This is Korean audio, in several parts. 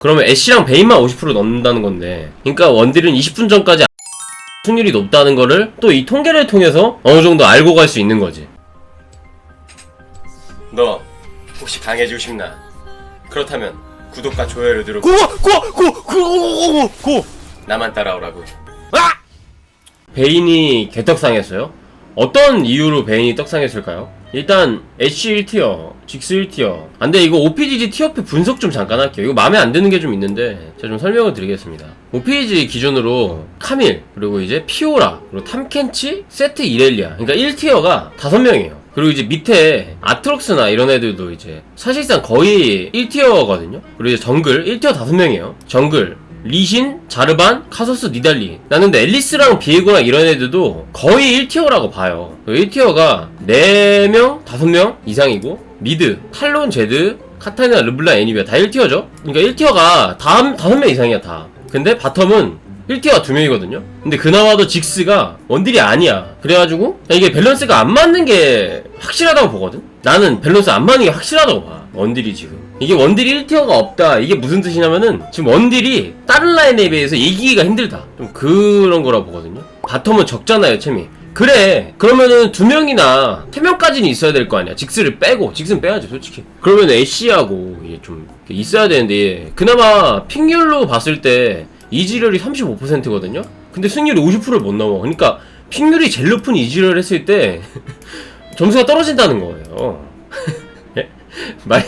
그러면 애쉬랑 베인만 50% 넣는다는 건데 그러니까 원딜은 20분 전까지 승률이 높다는 거를 또 이 통계를 통해서 어느 정도 알고 갈 수 있는 거지 너 혹시 강해지고 싶나? 그렇다면 구독과 좋아요를 누르고 고고고고고고고 나만 따라오라고 아! 베인이 개떡상했어요? 어떤 이유로 베인이 떡상했을까요? 일단 애쉬 1티어, 직스 1티어. 아, 근데 이거 OPGG 티어표 분석 좀 잠깐 할게요. 이거 마음에 안 드는 게 좀 있는데 제가 좀 설명을 드리겠습니다. OPGG 기준으로 카밀, 그리고 이제 피오라, 그리고 탐켄치, 세트 이렐리아. 그러니까 1티어가 5명이에요. 그리고 이제 밑에 아트록스나 이런 애들도 이제 사실상 거의 1티어거든요. 그리고 이제 정글 1티어 5명이에요. 정글 리신, 자르반, 카소스, 니달리. 나는 근데 앨리스랑 비에고랑 이런 애들도 거의 1티어라고 봐요. 1티어가 4명, 5명 이상이고, 미드, 탈론, 제드, 카타리나, 르블라, 애니비아 다 1티어죠? 그러니까 1티어가 다 5명 이상이야, 다. 근데 바텀은 1티어가 2명이거든요? 근데 그나마도 직스가 원딜이 아니야. 그래가지고, 이게 밸런스가 안 맞는 게 확실하다고 보거든? 나는 밸런스 안 맞는 게 확실하다고 봐. 원딜이 지금. 이게 원딜이 1티어가 없다. 이게 무슨 뜻이냐면은 지금 원딜이 다른 라인에 비해서 이기기가 힘들다. 좀 그런 거라 보거든요. 바텀은 적잖아요, 챔이. 그래. 그러면은 두 명이나 세 명까지는 있어야 될 거 아니야. 직스를 빼고 직스는 빼야지, 솔직히. 그러면 애쉬하고 이게 좀 있어야 되는데 그나마 픽률로 봤을 때 이지럴이 35%거든요. 근데 승률이 50%를 못 넘어. 그러니까 픽률이 제일 높은 이지럴 했을 때 점수가 떨어진다는 거예요. 예? 말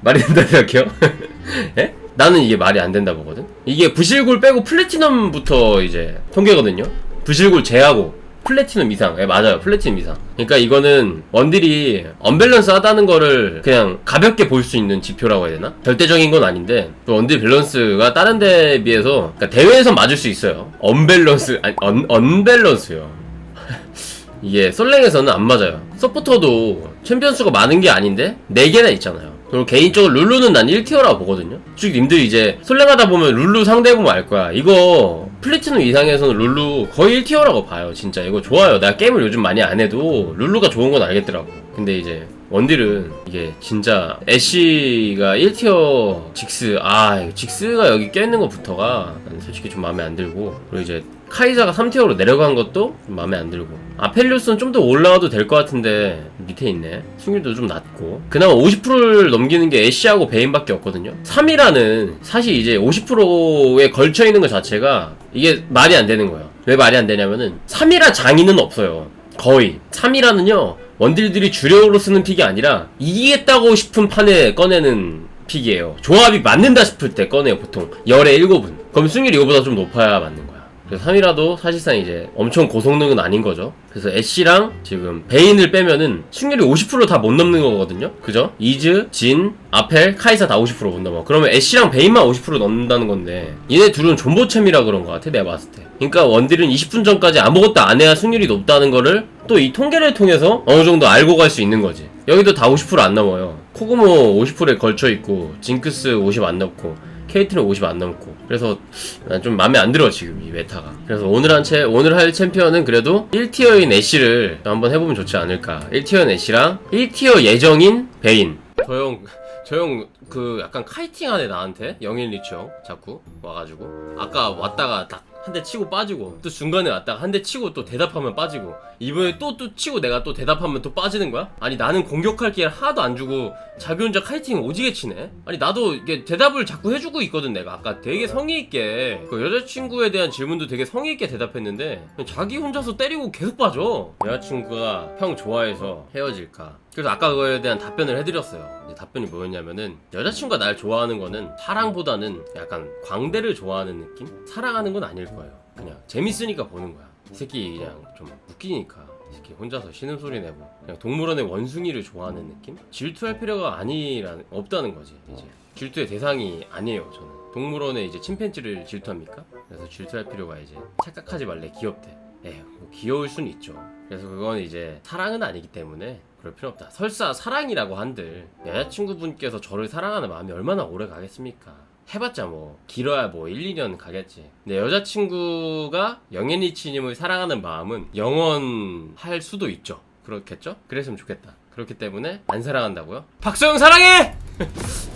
말이 된다 생각해요? 예? 나는 이게 말이 안 된다 보거든. 이게 부실골 빼고 플래티넘부터 이제 통계거든요. 부실골 제하고 플래티넘 이상. 예, 맞아요. 플래티넘 이상. 그러니까 이거는 원딜이 언밸런스 하다는 거를 그냥 가볍게 볼 수 있는 지표라고 해야 되나? 절대적인 건 아닌데 또 원딜 밸런스가 다른 데에 비해서 그러니까 대회에서 맞을 수 있어요. 언밸런스 아니 언 언밸런스요. 이게 솔랭에서는 안 맞아요. 서포터도 챔피언 수가 많은 게 아닌데 4개나 있잖아요. 그리고 개인적으로 룰루는 난 1티어라고 보거든요. 솔직히 님들 이제 솔랭하다 보면 룰루 상대해보면 알 거야. 이거 플래티넘 이상에서는 룰루 거의 1티어라고 봐요. 진짜 이거 좋아요. 내가 게임을 요즘 많이 안 해도 룰루가 좋은 건 알겠더라고. 근데 이제 원딜은 이게 진짜 애쉬가 1티어 직스 아 직스가 여기 껴있는 것부터가 난 솔직히 좀 마음에 안 들고 그리고 이제 카이자가 3티어로 내려간 것도 좀 마음에 안 들고. 아펠리우스는 좀 더 올라와도 될 것 같은데 밑에 있네. 승률도 좀 낮고. 그나마 50%를 넘기는 게 애쉬하고 베인밖에 없거든요. 3이라는 사실 이제 50%에 걸쳐 있는 것 자체가 이게 말이 안 되는 거예요. 왜 말이 안 되냐면은 3이라 장인은 없어요 거의 3이라는요. 원딜들이 주력으로 쓰는 픽이 아니라 이기겠다고 싶은 판에 꺼내는 픽이에요. 조합이 맞는다 싶을 때 꺼내요 보통. 열에 7분. 그럼 승률이 이거보다 좀 높아야 맞는 거야 그래서 3이라도 사실상 이제 엄청 고성능은 아닌 거죠. 그래서 애쉬랑 지금 베인을 빼면은 승률이 50%다 못 넘는 거거든요. 그죠? 이즈, 진, 아펠, 카이사 다 50%못 넘어. 그러면 애쉬랑 베인만 50% 넘는다는 건데 얘네 둘은 존버챔이라 그런 것 같아 내가 봤을 때. 그러니까 원딜은 20분 전까지 아무것도 안 해야 승률이 높다는 거를 또 이 통계를 통해서 어느 정도 알고 갈 수 있는 거지. 여기도 다 50%안 넘어요. 코그모 50%에 걸쳐 있고 징크스 50 안 넘고 케이트는 50 안 넘고. 그래서 난 좀 마음에 안 들어 지금 이 메타가. 그래서 오늘 한 채 오늘 할 챔피언은 그래도 1티어인 애쉬를 한번 해보면 좋지 않을까. 1티어인 애쉬랑 1티어 예정인 베인 저형 저형 그 약간 카이팅 하네 나한테 영일 리치 형 자꾸 와가지고 아까 왔다가 딱 한 대 치고 빠지고 또 중간에 왔다가 한 대 치고 또 대답하면 빠지고 이번에 또 또 치고 내가 또 대답하면 또 빠지는 거야? 아니 나는 공격할 기회를 하나도 안 주고 자기 혼자 카이팅 오지게 치네? 아니 나도 이게 대답을 자꾸 해주고 있거든 내가 아까 되게 성의 있게 그 여자친구에 대한 질문도 되게 성의 있게 대답했는데 자기 혼자서 때리고 계속 빠져 여자친구가 형 좋아해서 헤어질까 그래서 아까 그거에 대한 답변을 해드렸어요. 이제 답변이 뭐였냐면은 여자친구가 날 좋아하는 거는 사랑보다는 약간 광대를 좋아하는 느낌? 사랑하는 건 아닐 거예요. 그냥 재밌으니까 보는 거야. 이 새끼 그냥 좀 웃기니까 이 새끼 혼자서 신음소리 내고 그냥 동물원의 원숭이를 좋아하는 느낌? 질투할 필요가 아니라 없다는 거지 이제. 질투의 대상이 아니에요 저는. 동물원에 이제 침팬지를 질투합니까? 그래서 질투할 필요가 이제 착각하지 말래 귀엽대. 에휴 뭐 귀여울 순 있죠. 그래서 그건 이제 사랑은 아니기 때문에 그럴 필요 없다 설사 사랑이라고 한들 여자친구분께서 저를 사랑하는 마음이 얼마나 오래 가겠습니까 해봤자 뭐 길어야 뭐 1, 2년 가겠지 근데 여자친구가 영앤리치님을 사랑하는 마음은 영원할 수도 있죠 그렇겠죠? 그랬으면 좋겠다 그렇기 때문에 안 사랑한다고요? 박소영 사랑해!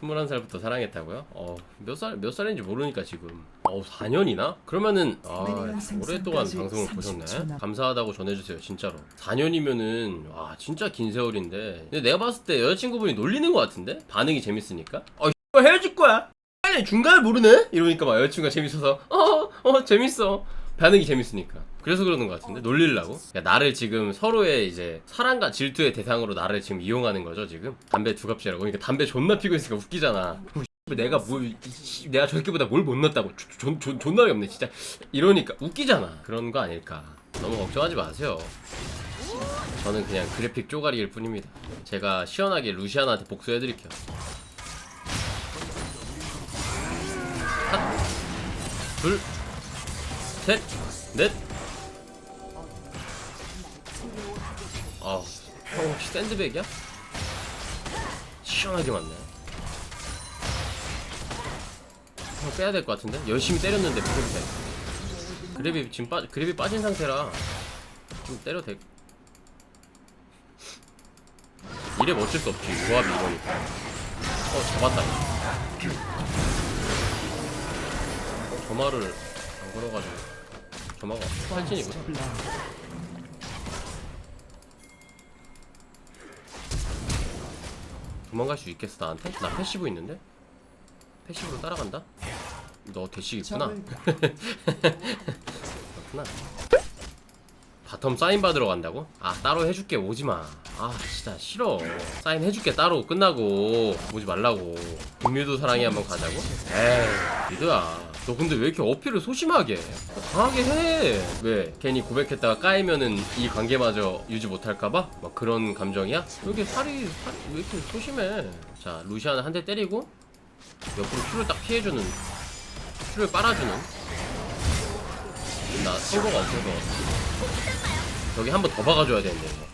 21살부터 사랑했다고요? 어, 몇 살, 몇 살인지 모르니까 지금. 어, 4년이나? 그러면은, 아, 오랫동안 방송을 보셨네? 감사하다고 전해주세요, 진짜로. 4년이면은, 와, 진짜 긴 세월인데. 근데 내가 봤을 때 여자친구분이 놀리는 것 같은데? 반응이 재밌으니까? 어, 이 헤어질 거야! 중간을 모르네? 이러니까 막 여자친구가 재밌어서, 어, 어, 재밌어. 반응이 재밌으니까. 그래서 그러는 것 같은데? 놀리려고? 그러니까 나를 지금 서로의 이제 사랑과 질투의 대상으로 나를 지금 이용하는 거죠, 지금? 담배 두 갑질하고. 그러니까 담배 존나 피고 있으니까 웃기잖아. 뭐, 씨, 내가 뭘, 내가 저렇게보다 뭘못 넣었다고. 존, 존, 존, 존나 어이없네, 진짜. 이러니까. 웃기잖아. 그런 거 아닐까. 너무 걱정하지 마세요. 저는 그냥 그래픽 쪼가리일 뿐입니다. 제가 시원하게 루시아나한테 복수해드릴게요. 하나, 둘, 셋, 넷. 아, 형 혹시 샌드백이야? 시원하게 맞네. 형 빼야 될 것 같은데? 열심히 때렸는데 부족해. 그랩이 지금 빠 그랩이 빠진 상태라 좀 때려 대. 이래 어쩔 수 없지 조합이 이거니까. 어 잡았다. 어, 점화를 안 걸어가지고 점화가 탈진이구나. 도망갈 수 있겠어 나한테? 나 패시브 있는데? 패시브로 따라간다? 너 대시 있구나 그렇구나 바텀 사인 받으러 간다고? 아 따로 해줄게 오지마 아 진짜 싫어 사인 해줄게 따로 끝나고 오지 말라고 국미도 사랑해 한번 가자고? 에이 미드야 너 근데 왜 이렇게 어필을 소심하게 해? 강하게 해 왜? 괜히 고백했다가 까이면은 이 관계마저 유지 못할까봐? 막 그런 감정이야? 왜 이렇게 살이, 살이 왜 이렇게 소심해 자 루시아는 한대 때리고 옆으로 큐를 딱 피해주는 큐를 빨아주는 나 선거가 없어서 저기 한 번 더 박아줘야 되는데 이거.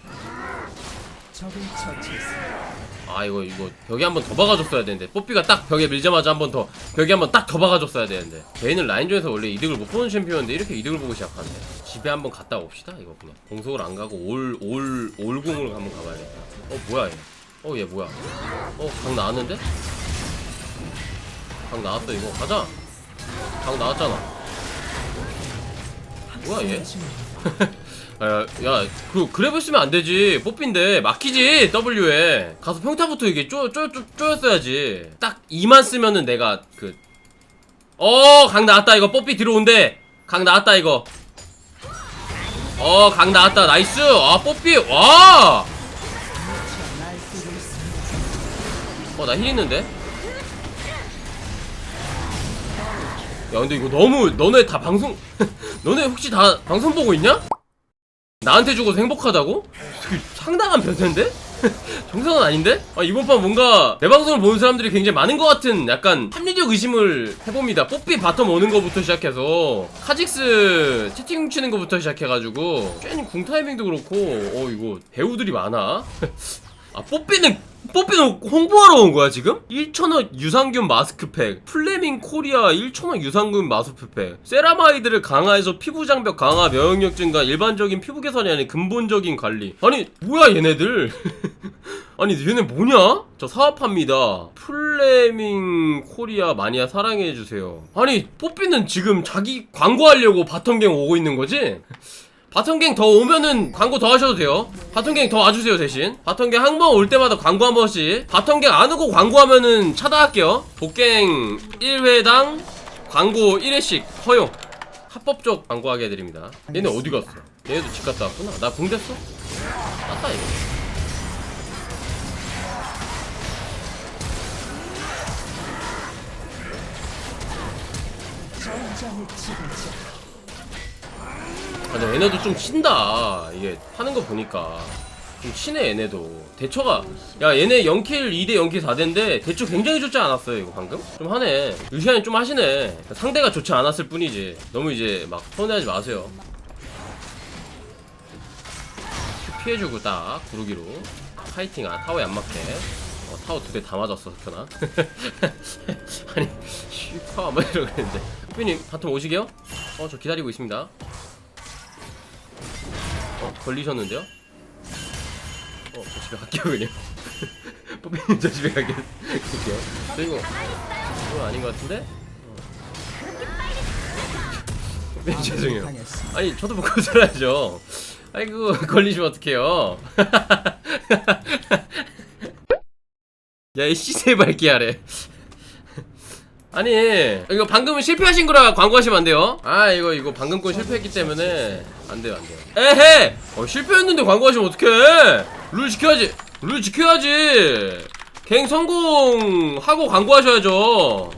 아 이거 이거 벽에 한 번 더 박아줬어야 되는데. 뽀삐가 딱 벽에 밀자마자 한 번 더 벽에 한 번 딱 더 박아줬어야 되는데. 개인은 라인전에서 원래 이득을 못 보는 챔피언인데 이렇게 이득을 보고 시작하네. 집에 한 번 갔다 옵시다 이거 그냥. 공속을 안 가고 올 올 올궁으로 한번 가봐야겠다. 어 뭐야 얘 어 얘 뭐야? 어 강 나왔는데? 강 나왔어 이거. 가자. 강 나왔잖아. 뭐야 얘 야, 야, 그, 그랩을 쓰면 안 되지. 뽀삐인데, 막히지, W에. 가서 평타부터 이게 쪼, 쪼, 쪼, 쪼였어야지. 딱 2만 쓰면은 내가, 그. 어, 강 나왔다, 이거. 뽀삐 들어온대. 강 나왔다, 이거. 어, 강 나왔다. 나이스. 아, 뽀삐. 와! 어, 나 힐 있는데? 야, 근데 이거 너무, 너네 다 방송, 너네 혹시 다 방송 보고 있냐? 나한테 주고서 행복하다고? 상당한 변태인데? 정상은 아닌데? 아, 이번 판 뭔가 내 방송을 보는 사람들이 굉장히 많은 것 같은 약간 합리적 의심을 해봅니다. 뽀삐 바텀 오는 거부터 시작해서 카직스 채팅 치는 거부터 시작해가지고 괜히 궁 타이밍도 그렇고 어 이거 배우들이 많아. 아 뽀삐는 뽀삐는 홍보하러 온 거야 지금? 1천원 유산균 마스크팩 플레밍 코리아 1천원 유산균 마스크팩 세라마이드를 강화해서 피부 장벽 강화 면역력 증가 일반적인 피부 개선이 아닌 근본적인 관리 아니 뭐야 얘네들 아니 얘네 뭐냐? 저 사업합니다 플레밍 코리아 마니아 사랑해주세요 아니 뽀삐는 지금 자기 광고하려고 바텀갱 오고 있는 거지? 바텀갱 더 오면은 광고 더 하셔도 돼요. 바텀갱 더 와주세요 대신. 바텀갱 한 번 올 때마다 광고 한 번씩. 바텀갱 안 오고 광고하면은 차단할게요. 복갱 1회당 광고 1회씩 허용. 합법적 광고하게 해드립니다. 얘네 어디 갔어? 얘네도 집 갔다 왔구나. 나 붕댔어? 땄다 이거. 아, 근데 얘네도 좀 친다. 이게 하는 거 보니까. 좀 친해, 얘네도. 대처가. 야, 얘네 0킬 2대 0킬 4대인데, 대처 굉장히 좋지 않았어요, 이거 방금? 좀 하네. 루시안이 좀 하시네. 상대가 좋지 않았을 뿐이지. 너무 이제 막 서운해하지 마세요. 큐 피해주고 딱, 구르기로. 파이팅, 아, 타워에 안 맞게. 어, 타워 두 대 다 맞았어, 석현아. 아니, 쉬, 타워 안 맞으려고 그랬는데. 후비님, 바텀 오시게요? 어, 저 기다리고 있습니다. 어, 걸리셨는데요? 어, 저 집에 갈게요, 그냥. 뽀삐님, 저 집에 갈게요. 그게요. 그리고 이건 아닌 것 같은데? 어. 네, 죄송해요. 아니 저도 먹고 살아야죠. 아이고 걸리시면 어떡해요. 야이 시세 밝기 하래. 아니 이거 방금 실패하신 거라 광고하시면 안 돼요. 아 이거 이거 방금 건 실패했기 때문에 안 돼요 안 돼요. 에헤 어, 실패했는데 광고하시면 어떡해? 룰 지켜야지. 룰 지켜야지. 갱 성공하고 광고하셔야죠.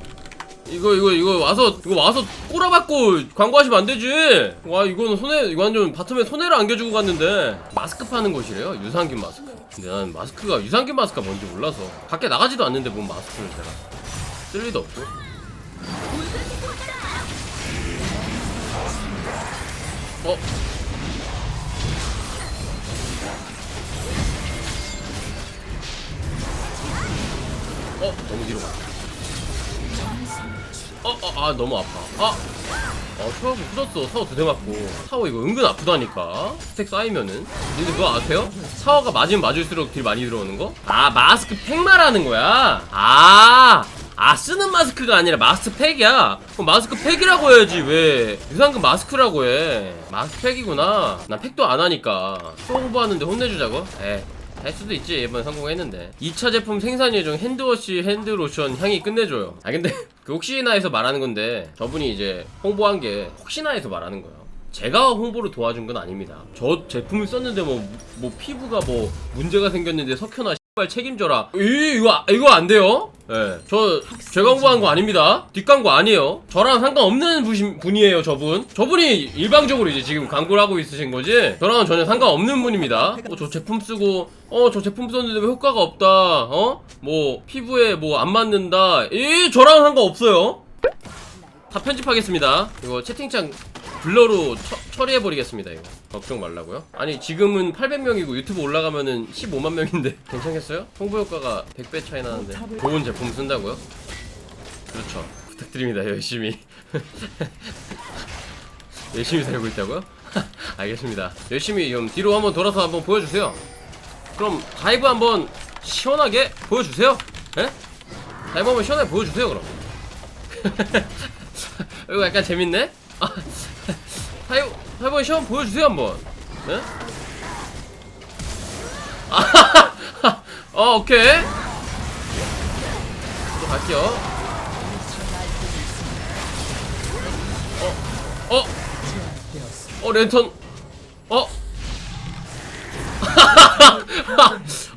이거 이거 이거 와서 이거 와서 꼬라박고 광고하시면 안 되지. 와 이거는 손해 이거 완전 바텀에 손해를 안겨주고 갔는데 마스크 파는 곳이래요. 유산균 마스크. 근데 난 마스크가 유산균 마스크가 뭔지 몰라서 밖에 나가지도 않는데 뭔 마스크를 제가 쓸 리도 없고. 어? 어? 너무 뒤로 가. 어, 어, 아, 너무 아파. 아! 어, 샤워부 부졌어. 사워 두대 맞고. 사워 이거 은근 아프다니까. 스택 쌓이면은. 근데 그거 아세요? 사워가 맞으면 맞을수록 딜 많이 들어오는 거? 아, 마스크 팩 말하는 거야? 아! 아, 쓰는 마스크가 아니라 마스크 팩이야? 그럼 마스크 팩이라고 해야지, 왜. 유산균 마스크라고 해. 마스크 팩이구나. 난 팩도 안 하니까. 또 홍보하는데 혼내주자고? 에. 할 수도 있지 이번 성공했는데 2차 제품 생산 예정 핸드워시 핸드로션 향이 끝내줘요 아 근데 그 혹시나 해서 말하는 건데 저분이 이제 홍보한 게 혹시나 해서 말하는 거예요 제가 홍보를 도와준 건 아닙니다 저 제품을 썼는데 뭐, 뭐 피부가 뭐 문제가 생겼는데 석현아 씨발 책임져라 이, 이거 이거 안 돼요 예, 저 제가 홍보한 거 아닙니다. 뒷광고 아니에요. 저랑 상관없는 부신, 분이에요, 저분. 저분이 일방적으로 이제 지금 광고를 하고 있으신 거지. 저랑은 전혀 상관없는 분입니다. 어, 저 제품 쓰고, 어, 저 제품 썼는데 왜 효과가 없다. 어, 뭐 피부에 뭐 안 맞는다. 이 저랑 상관없어요. 다 편집하겠습니다. 이거 채팅창 블러로 처, 처리해버리겠습니다. 이거 걱정 말라고요. 아니 지금은 800명이고 유튜브 올라가면은 15만 명인데 괜찮겠어요? 홍보 효과가 100배 차이 나는데 좋은 제품 쓴다고요? 그렇죠. 부탁드립니다. 열심히 열심히 살고 있다고요? 알겠습니다. 열심히 좀 뒤로 한번 돌아서 한번 보여주세요. 그럼 다이브 한번 시원하게 보여주세요. 예? 다이브 한번 시원하게 보여주세요. 그럼. 이거 약간 재밌네? 아, 하이브, 하이브 시험 보여주세요, 한번. 네? 아, 어, 오케이. 또 갈게요. 어, 어, 어, 랜턴, 어?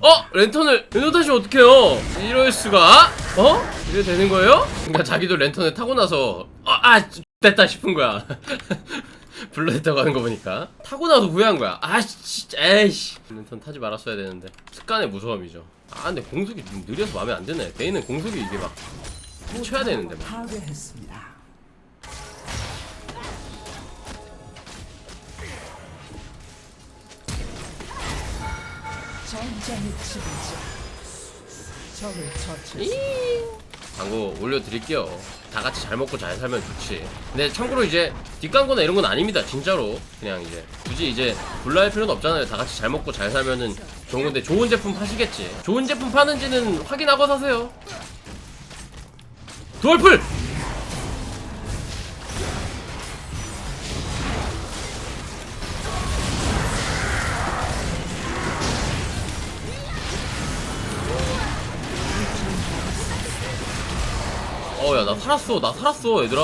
어? 랜턴을, 랜턴 타시면 어떡해요? 이럴 수가? 어? 이래 되는 거예요? 그러니까 자기도 랜턴을 타고 나서, 아, 아, 됐다 싶은 거야. 불러냈다고 하는 거 보니까. 타고 나서 후회한 거야. 아, 진짜, 에이씨. 랜턴 타지 말았어야 되는데. 습관의 무서움이죠. 아, 근데 공속이 좀 느려서 마음에 안 드네. 베이는 공속이 이게 막, 쳐야 되는데. 막. 전장의 지배자 적을 처치 광고 올려드릴게요. 다 같이 잘 먹고 잘 살면 좋지. 근데 참고로 이제 뒷광고나 이런 건 아닙니다. 진짜로. 그냥 이제 굳이 이제 불러할 필요는 없잖아요. 다 같이 잘 먹고 잘 살면은 좋은 건데 좋은 제품 파시겠지. 좋은 제품 파는지는 확인하고 사세요. 돌풀! 어, 야, 나 살았어. 나 살았어, 얘들아.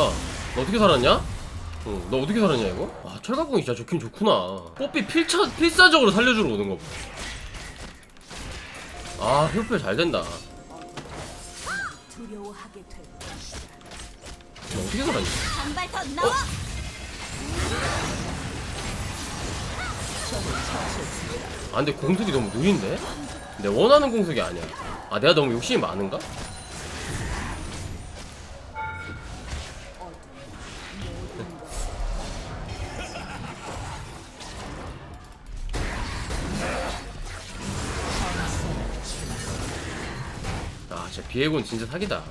너 어떻게 살았냐? 응, 너 어떻게 살았냐, 이거? 와, 철갑공이 진짜 좋긴 좋구나. 뽀삐 필차, 필사적으로 살려주러 오는 거 봐. 아, 효표 잘 된다. 너 어떻게 살았냐? 더 나와! 아, 근데 공속이 너무 느린데? 내 원하는 공속이 아니야. 아, 내가 너무 욕심이 많은가? 비에곤 진짜 사기다.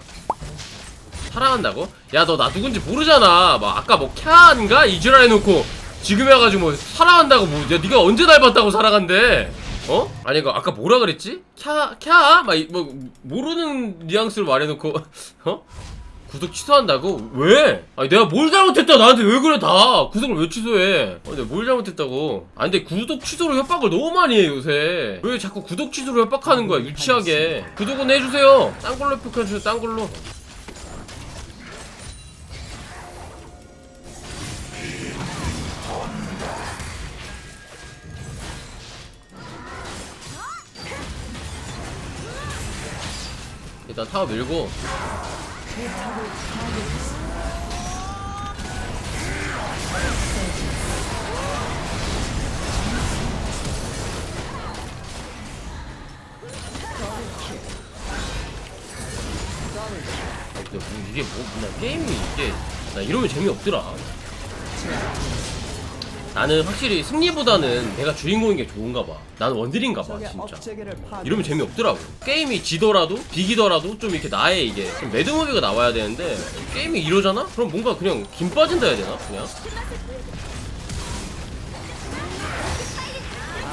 사랑한다고? 야, 너 나 누군지 모르잖아. 막 아까 뭐 캬인가 이지랄 해놓고 지금 해가지고 뭐 사랑한다고 뭐, 야, 네가 언제 닮았다고 사랑한대? 어? 아니 이거 아까 뭐라 그랬지? 캬, 캬? 막, 이- 뭐, 모르는 뉘앙스를 말해놓고, 어? 구독 취소한다고? 왜? 아니 내가 뭘 잘못했다? 나한테 왜 그래 다? 구독을 왜 취소해? 어, 내가 뭘 잘못했다고? 아니 근데 구독 취소로 협박을 너무 많이 해 요새. 왜 자꾸 구독 취소로 협박하는 거야 유치하게? 구독은 해주세요. 딴 걸로 협박해주세요 딴 걸로. 일단 타워 밀고. 아, 근데 뭐 이게 뭐, 나 게임이 이게 나 이러면 재미없더라. 나는 확실히 승리보다는 내가 주인공인 게 좋은가 봐. 나는 원딜인가 봐, 진짜. 이러면 재미없더라고. 게임이 지더라도 비기더라도 좀 이렇게 나의 이게 좀 매드무비가 나와야 되는데 게임이 이러잖아? 그럼 뭔가 그냥 김 빠진다 해야 되나? 그냥.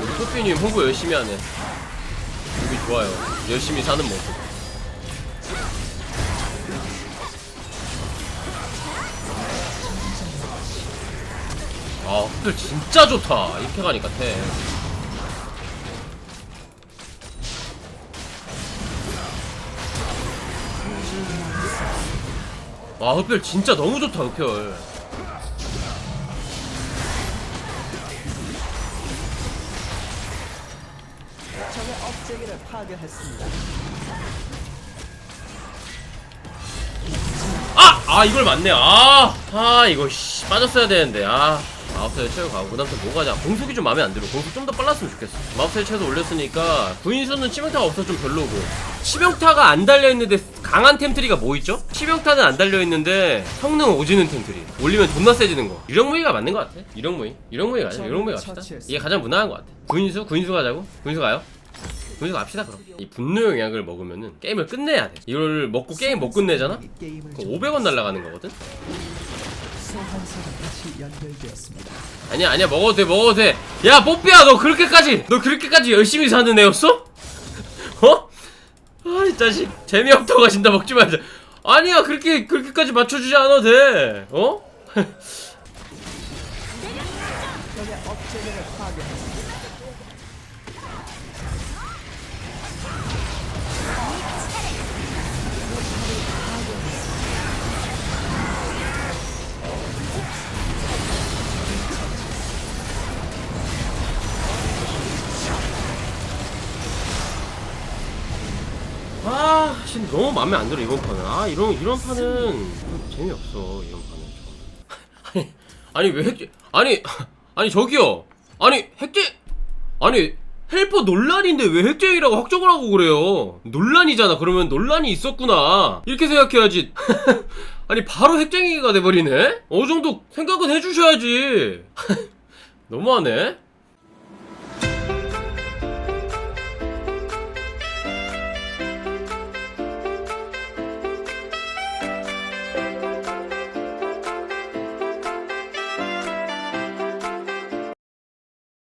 우리 코피님 홍보 열심히 하네. 보기 좋아요. 열심히 사는 모습. 아, 흡들 진짜 좋다. 이렇게 가니까 태. 와, 흡별 진짜 너무 좋다, 흡별. 적의 업체계를 파괴했습니다. 아! 아, 이걸 맞네. 아! 아, 이거, 씨, 빠졌어야 되는데. 아. 마법사에 채워 가고 그 다음에 뭐 가자 공속이 좀 마음에 안 들어. 공속 좀 더 빨랐으면 좋겠어. 마법사에 채워서 올렸으니까 구인수는 치명타가 없어서 좀 별로고. 치명타가 안 달려있는데 강한 템트리가 뭐 있죠? 치명타는 안 달려있는데 성능 오지는 템트리. 올리면 존나 세지는 거. 유령무이가 맞는 것 같아. 유령무이 유령무이 가자 유령무이 갑시다. 이게 가장 무난한 것 같아. 구인수? 구인수 가자고? 구인수 가요? 구인수 갑시다 그럼. 이 분노 영향을 먹으면은 게임을 끝내야 돼. 이걸 먹고 게임 못 끝내잖아? 그럼 500원 날라가는 거거든? 연결되었습니다. 아니야 아니야 먹어도 돼 먹어도 돼야 뽀삐야 너 그렇게까지 너 그렇게까지 열심히 사는 애였어? 어? 아이 자식 재미없다고 하신다 먹지 말자 아니야 그렇게 그렇게까지 맞춰주지 않아도 돼 어? 아 진 너무 마음에 안 들어 이번 판은. 아 이런 이런 판은 좀 재미없어 이런 판은. 좀 아니 아니 왜핵 아니 아니 저기요. 아니 핵쟁 아니 헬퍼 논란인데 왜 핵쟁이라고 확정을 하고 그래요? 논란이잖아. 그러면 논란이 있었구나. 이렇게 생각해야지. 아니 바로 핵쟁이가 돼버리네? 어느 정도 생각은 해주셔야지. 너무하네